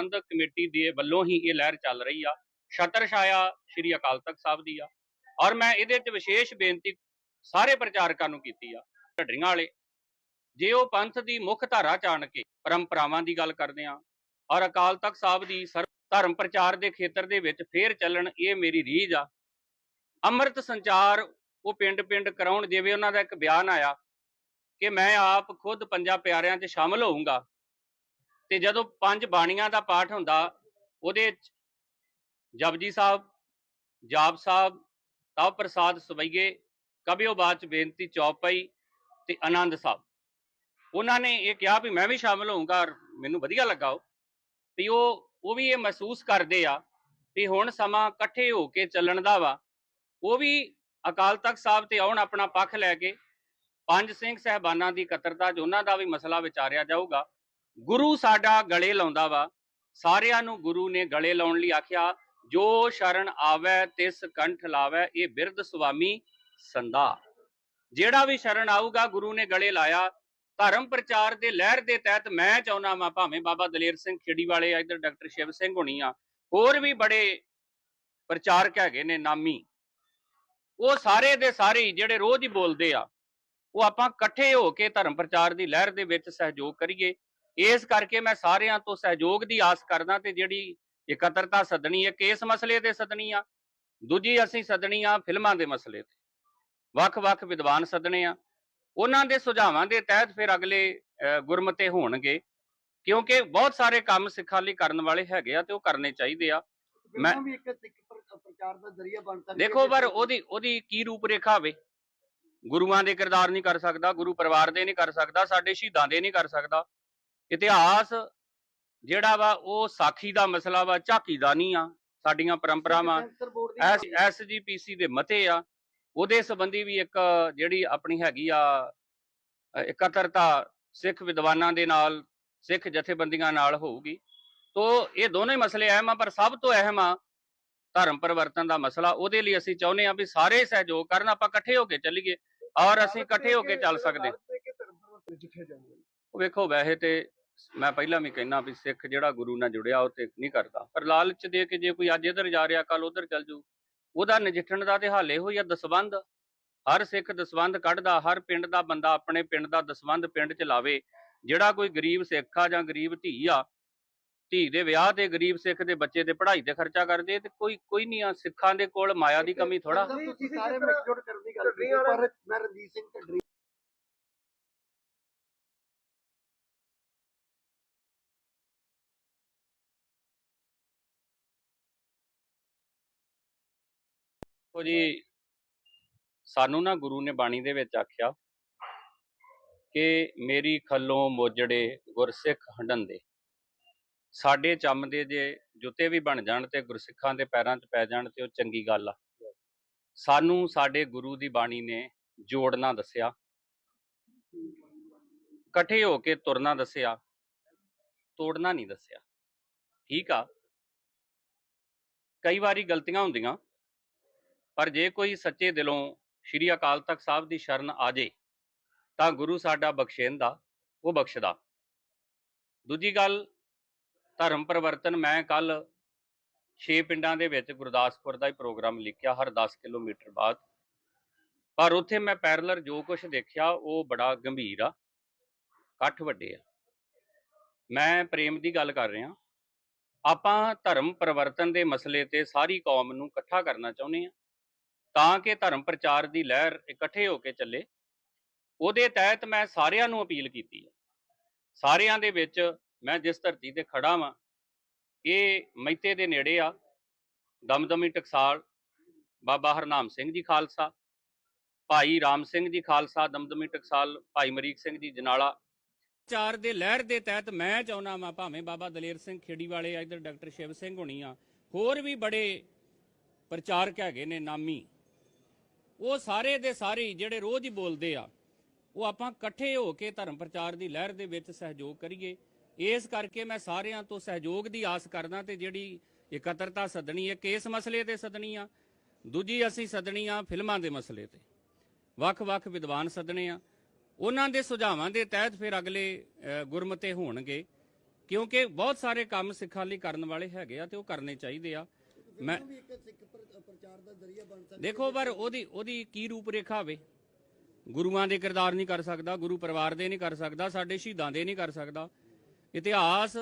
ਪ੍ਰਬੰਧਕ committee ਦੇ ਵੱਲੋਂ ਹੀ ਇਹ ਲਹਿਰ ਚੱਲ ਰਹੀ ਆ। ਛਤਰ ਛਾਇਆ ਸ਼੍ਰੀ ਅਕਾਲ ਤਖਤ ਸਾਹਿਬ ਦੀ ਆ। ਔਰ ਮੈਂ ਇਹਦੇ 'ਚ ਵਿਸ਼ੇਸ਼ ਬੇਨਤੀ ਸਾਰੇ ਪ੍ਰਚਾਰਕਾਂ ਨੂੰ ਕੀਤੀ ਆ। ਢੱਡਰੀਆਂ ਵਾਲੇ, ਜੇ ਉਹ ਪੰਥ ਦੀ ਮੁੱਖ ਧਾਰਾ ਚਾਣ ਕੇ ਪਰੰਪਰਾਵਾਂ ਦੀ ਗੱਲ ਕਰਦੇ ਆ ਔਰ ਅਕਾਲ ਤਖਤ ਸਾਹਿਬ ਦੀ ਸਰ, ਧਰਮ ਪ੍ਰਚਾਰ ਦੇ ਖੇਤਰ ਦੇ ਵਿੱਚ ਫੇਰ ਚੱਲਣ ਇਹ ਮੇਰੀ ਰੀਝ ਆ। ਅੰਮ੍ਰਿਤ ਸੰਚਾਰ ਉਹ ਪਿੰਡ-ਪਿੰਡ ਕਰਾਉਣ ਜਿਵੇਂ ਉਹਨਾਂ ਦਾ ਇੱਕ ਬਿਆਨ ਆਇਆ ਕਿ ਮੈਂ ਆਪ ਖੁਦ ਪੰਜਾਂ ਪਿਆਰਿਆਂ 'ਚ ਸ਼ਾਮਲ ਹੋਊਂਗਾ। ਤੇ ਜਦੋਂ ਪੰਜ ਬਾਣੀਆਂ ਦਾ ਪਾਠ ਹੁੰਦਾ, ਉਹਦੇ ਜਪਜੀ ਸਾਹਿਬ, ਜਾਪ ਸਾਹਿਬ ਤਵ ਪ੍ਰਸਾਦ ਸਵਈਏ, ਕਬਿਓ ਬਾਚ ਬੇਨਤੀ ਚੌਪਈ ਤੇ ਆਨੰਦ ਸਾਹਿਬ। ਉਹਨਾਂ ਨੇ ਇਹ ਕਿਹਾ ਵੀ ਮੈਂ ਵੀ ਸ਼ਾਮਲ ਹੋਊਂਗਾ ਮੈਨੂੰ ਵਧੀਆ ਲੱਗਾ ਉਹ। ਵੀ ਉਹ ਉਹ ਵੀ ਇਹ ਮਹਿਸੂਸ ਕਰਦੇ ਆ ਵੀ ਹੁਣ ਸਮਾਂ ਇਕੱਠੇ ਹੋ ਕੇ ਚੱਲਣ ਦਾ ਵਾ। ਉਹ ਵੀ ਅਕਾਲ ਤਖਤ ਸਾਹਿਬ ਤੇ ਆਉਣ ਆਪਣਾ ਪੱਖ ਲੈ ਕੇ, ਪੰਜ ਸਿੰਘ ਸਹਿਬਾਨਾਂ ਦੀ ਇਕੱਤਰਤਾ 'ਚ ਉਹਨਾਂ ਦਾ ਵੀ ਮਸਲਾ ਵਿਚਾਰਿਆ ਜਾਊਗਾ। ਗੁਰੂ ਸਾਡਾ ਗਲੇ ਲਾਉਂਦਾ ਵਾ। ਸਾਰਿਆਂ ਨੂੰ ਗੁਰੂ ਨੇ ਗਲੇ ਲਾਉਣ ਲਈ ਆਖਿਆ, ਜੋ ਸ਼ਰਨ ਆਵੈ, ਤਿਸ ਕੰਠ ਲਾਵੈ, ਇਹ ਬਿਰਧ ਸੁਆਮੀ ਸੰਦਾ ਜਿਹੜਾ ਵੀ ਸ਼ਰਨ ਆਊਗਾ, ਗੁਰੂ ਨੇ ਗਲੇ ਲਾਇਆ। ਧਰਮ ਪ੍ਰਚਾਰ ਦੇ ਲਹਿਰ ਦੇ ਤਹਿਤ ਮੈਂ ਚਾਹੁੰਦਾ ਵਾਂ, ਭਾਵੇਂ ਬਾਬਾ ਦਲੇਰ ਸਿੰਘ ਖੇੜੀ ਵਾਲੇ ਆ, ਇੱਧਰ ਡਾਕਟਰ ਸ਼ਿਵ ਸਿੰਘ ਹੋਣੀ ਆ, ਹੋਰ ਵੀ ਬੜੇ ਪ੍ਰਚਾਰਕ ਹੈਗੇ ਨੇ, ਨਾਮੀ। ਉਹ ਸਾਰੇ ਦੇ ਸਾਰੇ ਜਿਹੜੇ ਰੋਜ਼ ਹੀ ਬੋਲਦੇ ਆ, ਉਹ ਆਪਾਂ ਇਕੱਠੇ ਹੋ ਕੇ ਧਰਮ ਪ੍ਰਚਾਰ ਦੀ ਲਹਿਰ ਦੇ ਵਿੱਚ ਸਹਿਯੋਗ ਕਰੀਏ। ਇਸ ਕਰਕੇ ਮੈਂ ਸਾਰਿਆਂ ਤੋਂ ਸਹਿਯੋਗ ਦੀ ਆਸ ਕਰਦਾ ਤੇ ਜਿਹੜੀ ਇਕੱਤਰਤਾ ਸੱਦਣੀ ਹੈ ਕਿਸ ਮਸਲੇ ਤੇ ਸੱਦਣੀ ਆ ਦੂਜੀ ਅਸੀਂ ਸੱਦਣੀ ਆ ਫਿਲਮਾਂ ਦੇ ਮਸਲੇ ਤੇ। ਵੱਖ-ਵੱਖ ਵਿਦਵਾਨ ਸੱਦਣੇ ਆ। ਉਹਨਾਂ ਦੇ ਸੁਝਾਵਾਂ ਦੇ ਤਹਿਤ ਫਿਰ ਅਗਲੇ ਗੁਰਮਤੇ ਹੋਣਗੇ ਕਿਉਂਕਿ ਬਹੁਤ ਸਾਰੇ ਕੰਮ ਸਿੱਖਾਂ ਲਈ ਕਰਨ ਵਾਲੇ ਹੈਗੇ ਆ ਤੇ ਉਹ ਕਰਨੇ ਚਾਹੀਦੇ ਆ। ਮੈਂ- ਵੀ ਇੱਕ ਪ੍ਰਚਾਰ ਦਾ ਜ਼ਰੀਆ ਬਣ ਸਕਦੀ ਦੇਖੋ ਪਰ ਉਹਦੀ ਉਹਦੀ ਕੀ ਰੂਪ ਰੇਖਾ ਹੋਵੇ? ਗੁਰੂਆਂ ਦੇ ਕਿਰਦਾਰ ਨਹੀਂ ਕਰ ਸਕਦਾ ਗੁਰੂ ਪਰਿਵਾਰ ਦੇ ਨਹੀਂ ਕਰ ਸਕਦਾ ਸਾਡੇ ਸ਼ਹੀਦਾਂ ਦੇ ਨਹੀਂ ਕਰ ਸਕਦਾ। ਇਤਿਹਾਸ ਜਿਹੜਾ ਵਾ ਉਹ ਸਾਖੀ ਦਾ ਮਸਲਾ ਵਾ ਝਾਕੀ ਦਾ ਨਹੀਂ ਆ। ਸਾਡੀਆਂ ਪਰੰਪਰਾਵਾਂ ਐਸ ਐਸਜੀਪੀਸੀ ਦੇ ਮਤੇ ਆ। ਉਹਦੇ ਸੰਬੰਧੀ ਵੀ ਇੱਕ ਜਿਹੜੀ ਆਪਣੀ ਹੈਗੀ ਆ ਇਕੱਤਰਤਾ ਸਿੱਖ ਵਿਦਵਾਨਾਂ ਦੇ ਨਾਲ ਸਿੱਖ ਜਥੇਬੰਦੀਆਂ ਨਾਲ ਹੋਊਗੀ। ਤੋ ਇਹ ਦੋਨੇ ਮਸਲੇ ਅਹਿਮ ਆ ਪਰ ਸਭ ਤੋਂ ਅਹਿਮ ਆ ਧਰਮ ਪਰਿਵਰਤਨ ਦਾ ਮਸਲਾ। ਉਹਦੇ ਲਈ ਅਸੀਂ ਚਾਹੁੰਦੇ ਆ ਵੀ ਸਾਰੇ ਸਹਿਯੋਗ ਕਰਨ ਆਪਾਂ ਇਕੱਠੇ ਹੋ ਕੇ ਚੱਲੀਏ। ਔਰ ਅਸੀਂ ਇਕੱਠੇ ਹੋ ਕੇ ਚੱਲ ਸਕਦੇ। ਉਹ ਵੇਖੋ ਵੈਸੇ ਤੇ ਮੈਂ ਪਹਿਲਾਂ ਵੀ ਕਹਿਣਾ ਵੀ ਸਿੱਖ ਜਿਹੜਾ ਗੁਰੂ ਨਾਲ ਜੁੜਿਆ ਉਹ ਤੇ ਨਹੀਂ ਕਰਦਾ। ਪਰ ਲਾਲਚ ਦੇ ਕੇ ਜੇ ਕੋਈ ਅੱਜ ਇੱਧਰ ਜਾ ਰਿਹਾ ਕੱਲ ਉੱਧਰ ਚੱਲ ਜੂ ਉਹਦਾ ਨਜਿੱਠਣ ਦਾ ਤੇ ਹਾਲੇ ਹੋਈ ਆ ਦਸਵੰਧ ਹਰ ਸਿੱਖ ਦਸਵੰਧ ਕੱਢਦਾ ਹਰ ਪਿੰਡ ਦਾ ਬੰਦਾ ਆਪਣੇ ਪਿੰਡ ਦਾ ਦਸਵੰਧ ਪਿੰਡ 'ਚ ਲਾਵੇ। ਜਿਹੜਾ ਕੋਈ ਗਰੀਬ ਸਿੱਖ ਆ ਜਾਂ ਗਰੀਬ ਧੀ ਆ ਧੀ ਦੇ ਵਿਆਹ ਤੇ ਗਰੀਬ ਸਿੱਖ ਦੇ ਬੱਚੇ ਦੇ ਪੜ੍ਹਾਈ ਤੇ ਖਰਚਾ ਕਰਦੇ ਤੇ ਕੋਈ ਕੋਈ ਨਹੀਂ ਆ ਸਿੱਖਾਂ ਦੇ ਕੋਲ ਮਾਇਆ ਦੀ ਕਮੀ ਥੋੜਾ ਤੁਸੀਂ ਸਾਰੇ ਮਿਲਜੁਲ ਕਰਨ ਦੀ ਗੱਲ ਕੀਤੀ ਪਰ ਮੈਂ ਰਣਜੀਤ ਸਿੰਘ ਢੱਡਰੀ ਦੇਖੋ ਜੀ, ਸਾਨੂੰ ਨਾ ਗੁਰੂ ਨੇ ਬਾਣੀ ਦੇ ਵਿੱਚ ਆਖਿਆ ਕਿ ਮੇਰੀ ਖੱਲੋਂ ਮੋਜੜੇ ਗੁਰਸਿੱਖ ਹੰਡੰਦੇ ਸਾਡੇ ਚੰਮ ਦੇ ਜੇ ਜੁੱਤੇ ਵੀ ਬਣ ਜਾਣ ਤੇ ਗੁਰਸਿੱਖਾਂ ਦੇ ਪੈਰਾਂ 'ਚ ਪੈ ਜਾਣ ਤੇ ਉਹ ਚੰਗੀ ਗੱਲ ਆ। ਸਾਨੂੰ ਸਾਡੇ ਗੁਰੂ ਦੀ ਬਾਣੀ ਨੇ ਜੋੜਨਾ ਦੱਸਿਆ। ਇਕੱਠੇ ਹੋ ਕੇ ਤੁਰਨਾ ਦੱਸਿਆ। ਤੋੜਨਾ ਨਹੀਂ ਦੱਸਿਆ। ਠੀਕ ਆ। ਕਈ ਵਾਰੀ ਗਲਤੀਆਂ ਹੁੰਦੀਆਂ। ਪਰ ਜੇ ਕੋਈ ਸੱਚੇ ਦਿਲੋਂ ਸ਼੍ਰੀ ਅਕਾਲ ਤਖਤ ਸਾਹਿਬ ਦੀ ਸ਼ਰਨ ਆ ਜੇ, ਤਾਂ ਗੁਰੂ ਸਾਡਾ ਬਖਸ਼ੇਂਦਾ, ਉਹ ਬਖਸ਼ਦਾ। ਦੂਜੀ ਗੱਲ, ਧਰਮ ਪਰਿਵਰਤਨ ਮੈਂ ਕੱਲ 6 ਪਿੰਡਾਂ ਦੇ ਵਿੱਚ ਗੁਰਦਾਸਪੁਰ ਦਾ ਹੀ ਪ੍ਰੋਗਰਾਮ ਲਿਖਿਆ, ਹਰ 10 ਕਿਲੋਮੀਟਰ ਬਾਅਦ। ਪਰ ਉੱਥੇ ਮੈਂ ਪੈਰਲਰ ਜੋ ਕੁਝ ਦੇਖਿਆ, ਉਹ ਬੜਾ ਗੰਭੀਰ ਆ, ਇਕੱਠ ਵੱਡੇ ਆ। ਮੈਂ ਪ੍ਰੇਮ ਦੀ ਗੱਲ ਕਰ ਰਿਹਾ। ਆਪਾਂ ਧਰਮ ਪਰਿਵਰਤਨ ਦੇ ਮਸਲੇ ਤੇ ਸਾਰੀ ਕੌਮ ਨੂੰ ਇਕੱਠਾ ਕਰਨਾ ਚਾਹੁੰਦੇ ਆ ਤਾਂ ਕਿ ਧਰਮ ਪ੍ਰਚਾਰ ਦੀ ਲਹਿਰ ਇਕੱਠੇ ਹੋ ਕੇ ਚੱਲੇ। ਉਹਦੇ ਤਹਿਤ ਮੈਂ ਸਾਰਿਆਂ ਨੂੰ ਅਪੀਲ ਕੀਤੀ ਹੈ ਸਾਰਿਆਂ ਦੇ ਵਿੱਚ ਮੈਂ ਜਿਸ ਧਰਤੀ ਤੇ ਖੜਾ ਵਾਂ, ਇਹ ਮਹਿਤੇ ਦੇ ਨੇੜੇ ਆ, ਦਮਦਮੀ ਟਕਸਾਲ, ਬਾਬਾ ਹਰਨਾਮ ਸਿੰਘ ਜੀ ਖਾਲਸਾ, ਭਾਈ ਰਾਮ ਸਿੰਘ ਜੀ ਖਾਲਸਾ, ਦਮਦਮੀ ਟਕਸਾਲ, ਭਾਈ ਮਰੀਕ ਸਿੰਘ ਜੀ ਜਨਾਲਾ। ਚਾਰ ਦੇ ਲਹਿਰ ਦੇ ਤਹਿਤ ਮੈਂ ਚਾਹੁੰਦਾ ਵਾਂ, ਭਾਵੇਂ ਬਾਬਾ ਦਲੇਰ ਸਿੰਘ ਖੇੜੀ ਵਾਲੇ ਆ, ਇੱਧਰ ਡਾਕਟਰ ਸ਼ਿਵ ਸਿੰਘ ਹੋਣੀ ਆ, ਹੋਰ ਵੀ ਬੜੇ ਪ੍ਰਚਾਰਕ ਹੈਗੇ ਨੇ ਨਾਮੀ। ਉਹ ਸਾਰੇ ਦੇ ਸਾਰੇ ਹੀ ਜਿਹੜੇ ਰੋਜ਼ ਹੀ ਬੋਲਦੇ ਆ, ਉਹ ਆਪਾਂ ਇਕੱਠੇ ਹੋ ਕੇ ਧਰਮ ਪ੍ਰਚਾਰ ਦੀ ਲਹਿਰ ਦੇ ਵਿੱਚ ਸਹਿਯੋਗ ਕਰੀਏ। ਇਸ ਕਰਕੇ ਮੈਂ ਸਾਰਿਆਂ ਤੋਂ ਸਹਿਯੋਗ ਦੀ ਆਸ ਕਰਦਾ ਤੇ ਜਿਹੜੀ ਇਕੱਤਰਤਾ ਸੱਦਣੀ ਹੈ, ਕਿਸ ਮਸਲੇ ਤੇ ਸੱਦਣੀ ਆ, ਦੂਜੀ ਅਸੀਂ ਸੱਦਣੀ ਆ ਫਿਲਮਾਂ ਦੇ ਮਸਲੇ ਤੇ। ਵੱਖ-ਵੱਖ ਵਿਦਵਾਨ ਸੱਦਣੇ ਆ। ਉਹਨਾਂ ਦੇ ਸੁਝਾਵਾਂ ਦੇ ਤਹਿਤ ਫਿਰ ਅਗਲੇ ਗੁਰਮਤੇ ਹੋਣਗੇ, ਕਿਉਂਕਿ ਬਹੁਤ ਸਾਰੇ ਕੰਮ ਸਿੱਖਾਂ ਲਈ ਕਰਨ ਵਾਲੇ ਹੈਗੇ ਆ ਤੇ ਉਹ ਕਰਨੇ ਚਾਹੀਦੇ ਆ। ਮੈਂ ਦੇਖੋ ਪਰ ਉਹਦੀ ਉਹਦੀ ਕੀ ਰੂਪ ਰੇਖਾ ਹੋਵੇ ਗੁਰੂਆਂ ਦੇ ਕਿਰਦਾਰ ਨਹੀਂ ਕਰ ਸਕਦਾ ਗੁਰੂ ਪਰਿਵਾਰ ਦੇ ਨਹੀਂ ਕਰ ਸਕਦਾ ਸਾਡੇ ਸ਼ਹੀਦਾਂ ਦੇ ਨਹੀਂ ਕਰ ਸਕਦਾ। ਇਤਿਹਾਸ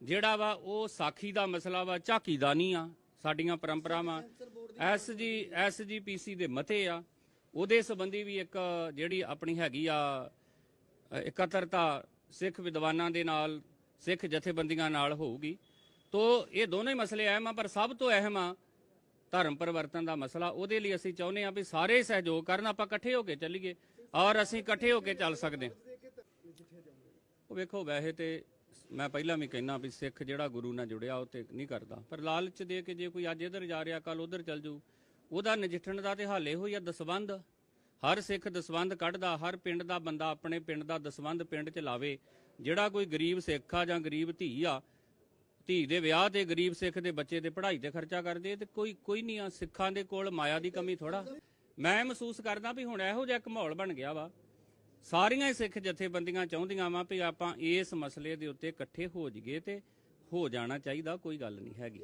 ਜਿਹੜਾ ਵਾ ਉਹ ਸਾਖੀ ਦਾ ਮਸਲਾ ਵਾ ਝਾਕੀ ਦਾ ਨਹੀਂ ਆ। ਸਾਡੀਆਂ ਪਰੰਪਰਾਵਾਂ ਐਸਜੀ ਐਸਜੀਪੀਸੀ ਦੇ ਮਤੇ ਆ। ਉਹਦੇ ਸੰਬੰਧੀ ਵੀ ਇੱਕ ਜਿਹੜੀ ਆਪਣੀ ਹੈਗੀ ਆ ਇਕੱਤਰਤਾ ਸਿੱਖ ਵਿਦਵਾਨਾਂ ਦੇ ਨਾਲ ਸਿੱਖ ਜਥੇਬੰਦੀਆਂ ਨਾਲ ਹੋਊਗੀ। ਤੋ ਇਹ ਦੋਨੋਂ ਹੀ ਮਸਲੇ ਅਹਿਮ ਆ, ਪਰ ਸਭ ਤੋਂ ਅਹਿਮ ਆ ਧਰਮ ਪਰਿਵਰਤਨ ਦਾ ਮਸਲਾ। ਉਹਦੇ ਲਈ ਅਸੀਂ ਚਾਹੁੰਦੇ ਹਾਂ ਵੀ ਸਾਰੇ ਸਹਿਯੋਗ ਕਰਨ, ਆਪਾਂ ਇਕੱਠੇ ਹੋ ਕੇ ਚੱਲੀਏ ਔਰ ਅਸੀਂ ਇਕੱਠੇ ਹੋ ਕੇ ਚੱਲ ਸਕਦੇ ਹਾਂ। ਉਹ ਵੇਖੋ, ਵੈਸੇ ਤੇ ਮੈਂ ਪਹਿਲਾਂ ਵੀ ਕਹਿਣਾ ਵੀ ਸਿੱਖ ਜਿਹੜਾ ਗੁਰੂ ਨਾਲ ਜੁੜਿਆ, ਉਹ ਤੇ ਨਹੀਂ ਕਰਦਾ। ਪਰ ਲਾਲਚ ਦੇ ਕੇ ਜੇ ਕੋਈ ਅੱਜ ਇੱਧਰ ਜਾ ਰਿਹਾ ਕੱਲ ਉੱਧਰ ਚੱਲ ਜੂ ਉਹਦਾ ਨਜਿੱਠਣ ਦਾ ਤੇ ਹਾਲੇ ਹੋਈ ਆ, ਦਸਵੰਧ। ਹਰ ਸਿੱਖ ਦਸਵੰਧ ਕੱਢਦਾ, ਹਰ ਪਿੰਡ ਦਾ ਬੰਦਾ ਆਪਣੇ ਪਿੰਡ ਦਾ ਦਸਵੰਧ ਪਿੰਡ 'ਚ ਲਾਵੇ। ਜਿਹੜਾ ਕੋਈ ਗਰੀਬ ਸਿੱਖ ਆ ਜਾਂ ਗਰੀਬ ਧੀ ਆ ਧੀ ਦੇ ਵਿਆਹ ਤੇ, ਗਰੀਬ ਸਿੱਖ ਦੇ ਬੱਚੇ ਦੇ ਪੜ੍ਹਾਈ ਤੇ ਖਰਚਾ ਕਰਦੇ, ਤੇ ਕੋਈ ਕੋਈ ਨਹੀਂ ਆ, ਸਿੱਖਾਂ ਦੇ ਕੋਲ ਮਾਇਆ ਦੀ ਕਮੀ ਥੋੜਾ ਮੈਂ ਮਹਿਸੂਸ ਕਰਦਾ ਵੀ ਹੁਣ ਇਹੋ ਜਿਹਾ ਇੱਕ ਮਾਹੌਲ ਬਣ ਗਿਆ ਵਾ। ਸਾਰੀਆਂ ਹੀ ਸਿੱਖ ਜਥੇਬੰਦੀਆਂ ਚਾਹੁੰਦੀਆਂ ਵਾ ਵੀ ਆਪਾਂ ਇਸ ਮਸਲੇ ਦੇ ਉੱਤੇ ਇਕੱਠੇ ਹੋ ਜਾਈਏ ਤੇ ਹੋ ਜਾਣਾ ਚਾਹੀਦਾ, ਕੋਈ ਗੱਲ ਨਹੀਂ ਹੈਗੀ।